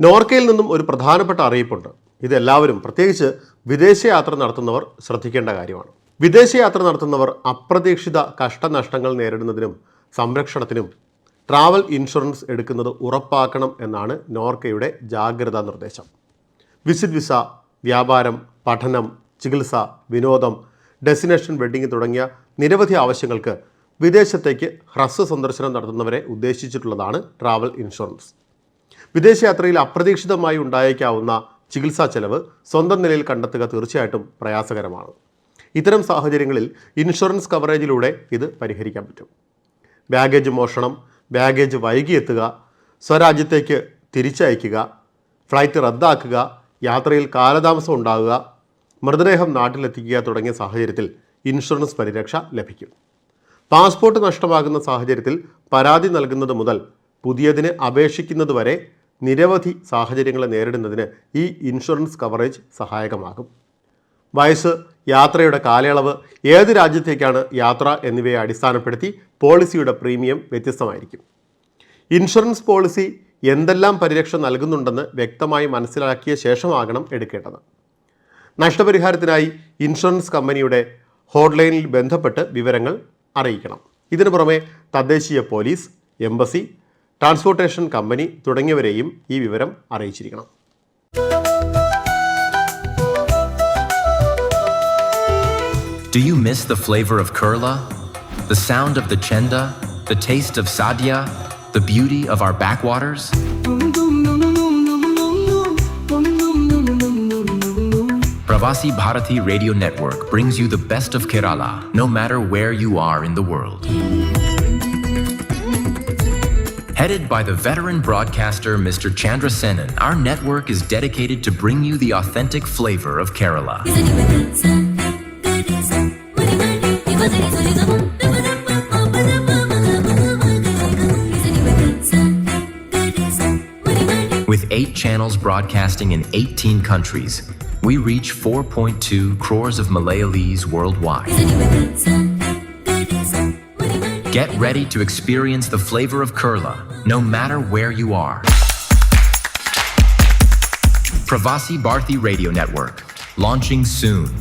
നോർക്കയിൽ നിന്നും ഒരു പ്രധാനപ്പെട്ട അറിയിപ്പുണ്ട്. ഇതെല്ലാവരും പ്രത്യേകിച്ച് വിദേശയാത്ര നടത്തുന്നവർ ശ്രദ്ധിക്കേണ്ട കാര്യമാണ്. വിദേശയാത്ര നടത്തുന്നവർ അപ്രതീക്ഷിത കഷ്ടനഷ്ടങ്ങൾ നേരിടുന്നതിനും സംരക്ഷണത്തിനും ട്രാവൽ ഇൻഷുറൻസ് എടുക്കുന്നത് ഉറപ്പാക്കണം എന്നാണ് നോർക്കയുടെ ജാഗ്രതാ നിർദ്ദേശം. വിസിറ്റ് വിസ വ്യാപാരം പഠനം ചികിത്സ വിനോദം ഡെസ്റ്റിനേഷൻ വെഡ്ഡിംഗ് തുടങ്ങിയ നിരവധി ആവശ്യങ്ങൾക്ക് വിദേശത്തേക്ക് ഹ്രസ്വ സന്ദർശനം നടത്തുന്നവരെ ഉദ്ദേശിച്ചിട്ടുള്ളതാണ് ട്രാവൽ ഇൻഷുറൻസ്. വിദേശയാത്രയിൽ അപ്രതീക്ഷിതമായി ഉണ്ടായേക്കാവുന്ന ചികിത്സാ ചെലവ് സ്വന്തം നിലയിൽ കണ്ടെത്തുക തീർച്ചയായിട്ടും പ്രയാസകരമാണ്. ഇത്തരം സാഹചര്യങ്ങളിൽ ഇൻഷുറൻസ് കവറേജിലൂടെ ഇത് പരിഹരിക്കാൻ പറ്റും. ബാഗേജ് മോഷണം ബാഗേജ് വൈകിയെത്തുക സ്വരാജ്യത്തേക്ക് തിരിച്ചയക്കുക ഫ്ലൈറ്റ് റദ്ദാക്കുക യാത്രയിൽ കാലതാമസം ഉണ്ടാകുക മൃതദേഹം നാട്ടിലെത്തിക്കുക തുടങ്ങിയ സാഹചര്യത്തിൽ ഇൻഷുറൻസ് പരിരക്ഷ ലഭിക്കും. പാസ്പോർട്ട് നഷ്ടമാകുന്ന സാഹചര്യത്തിൽ പരാതി നൽകുന്നത് മുതൽ പുതിയതിന് അപേക്ഷിക്കുന്നത് വരെ നിരവധി സാഹചര്യങ്ങളെ നേരിടുന്നതിന് ഈ ഇൻഷുറൻസ് കവറേജ് സഹായകമാകും. വയസ്സ് യാത്രയുടെ കാലയളവ് ഏത് രാജ്യത്തേക്കാണ് യാത്ര എന്നിവയെ അടിസ്ഥാനപ്പെടുത്തി പോളിസിയുടെ പ്രീമിയം വ്യത്യസ്തമായിരിക്കും. ഇൻഷുറൻസ് പോളിസി എന്തെല്ലാം പരിരക്ഷ നൽകുന്നുണ്ടെന്ന് വ്യക്തമായി മനസ്സിലാക്കിയ ശേഷമാകണം എടുക്കേണ്ടത്. നഷ്ടപരിഹാരത്തിനായി ഇൻഷുറൻസ് കമ്പനിയുടെ ഹോട്ട്ലൈനിൽ ബന്ധപ്പെട്ട് വിവരങ്ങൾ അറിയിക്കണം. ഇതിനു പുറമെ തദ്ദേശീയ പോലീസ് എംബസി ട്രാൻസ്പോർട്ടേഷൻ കമ്പനി തുടങ്ങിയവരെയും ഈ വിവരം അറിയിച്ചിരിക്കണം Do you miss the flavor of Kurla? The sound of the chenda? The taste of sadhya? The beauty of our backwaters? Pravasi Bharati Radio Network brings you the best of Kerala, no matter where you are in the world. Headed by the veteran broadcaster Mr. Chandra Senan, our network is dedicated to bring you the authentic flavor of Kerala. With eight channels broadcasting in 18 countries, we reach 4.2 crores of Malayalees worldwide. Get ready to experience the flavor of Kurla, no matter where you are. Pravasi Bharti Radio Network, launching soon.